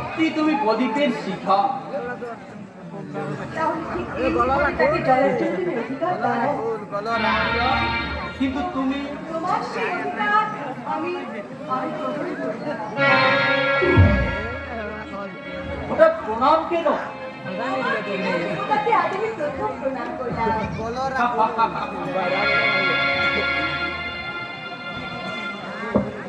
সত্যি তুমি প্রদীপের শিখা কিন্তু তুমি। ওটা প্রণাম কেন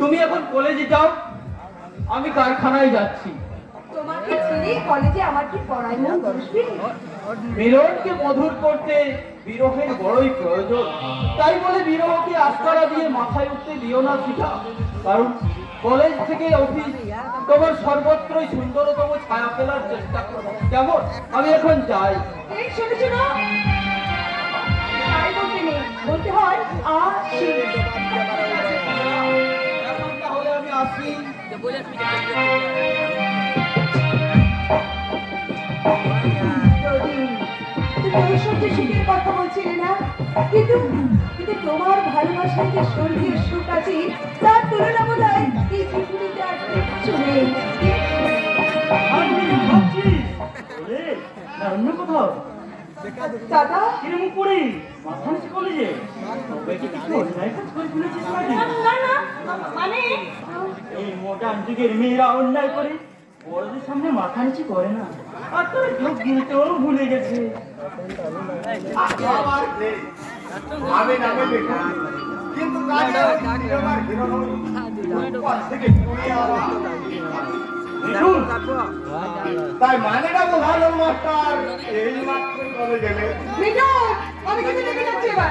তুমি এখন কলেজে যাও, আমি কারখানায় যাচ্ছি ছেড়ে কলেজে আমার কি পড়াই মন বসবে মিলনকে মধুর করতে বিরহের বড়ই প্রয়োজন। তাই বলে বিরহকে আস্কারা দিয়ে মাথায় উঠতে দিও না সেটা কারণ কলেজ থেকে অফিস তোমার সর্বত্রই সুন্দরতম ছায়া ফেলার চেষ্টা করো কেমন? আমি এখন যাই। এই শোনো শোনো। বলতে হয় আসি এখন তাহলে আমি আসি। তুমি ঐশ্বর্য সুখের কথা বলছিলে না? কিন্তু কিন্তু তোমার ভালোবাসায় যে স্বর্গীয় সুখ আছে তার তুলনা বোধ হয় এই পৃথিবীতে আর নেই। অন্য কোথাও। দাদা? কিরম করে মাথায় কলেজে সবাইকে কিছু অন্যায় কাজ করে ফেলেছিস না না মানে? এই মডার্ন যুগের মেয়েরা অন্যায় করে। ভুলে গেছে তাই মানেটা বোঝালো মাস্টার এই মাত্র কলে গেলে আমি কিন্তু দেখে যাচ্ছি এবার।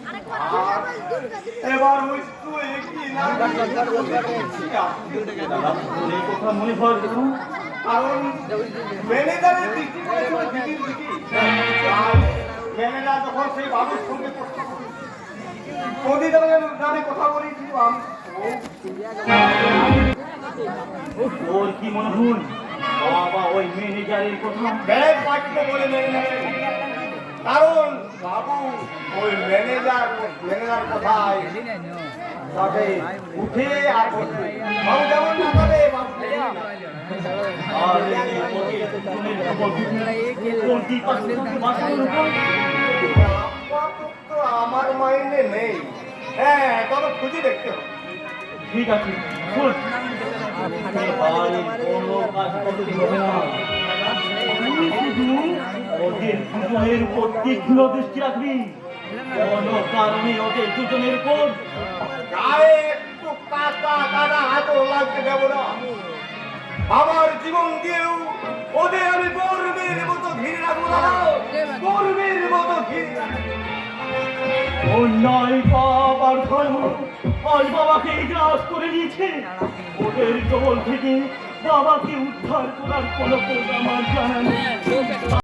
এবার ওই তো একই এই কথা মনে হয়? দেখুন কারণ ম্যানেজারের দৃষ্টি করেছিল দিদির দিকে ম্যানেজার যখন সেই বাবুর সঙ্গে কথা বলে, কথা বলেছিলাম তোর কি মনে বাবা ওই ম্যানেজারের কথা। ব্যাগ বলে কারণ বাবু ওই ম্যানেজার ম্যানেজার কথায়? তাকে উঠে আর বাবু যেমন না করে বাবু আমার মাইন্ডে নেই। হ্যাঁ তবে খুঁজে দেখতে হবে। ঠিক আছে শোন কোনো কাজ করতে হবে না। শুধু দুজনের উপর তীক্ষ্ণ দৃষ্টি রাখবি। কোনো কারণে ওদের দুজনের উপর গায়ে একটু কাটা কাটা হাতও লাগতে দেবো না। আমার জীবন দিয়েও ওদের আমি গর্বের মতো ঘিরে রাখব না। গর্বের মতো ঘিরে অন্যায় পাপ ধর্ম আজ বাবাকে গ্রাস করে নিয়েছে ওদের জল থেকে বাবাকে উদ্ধার করার কোনো প্রোগ্রাম আর জানা নেই।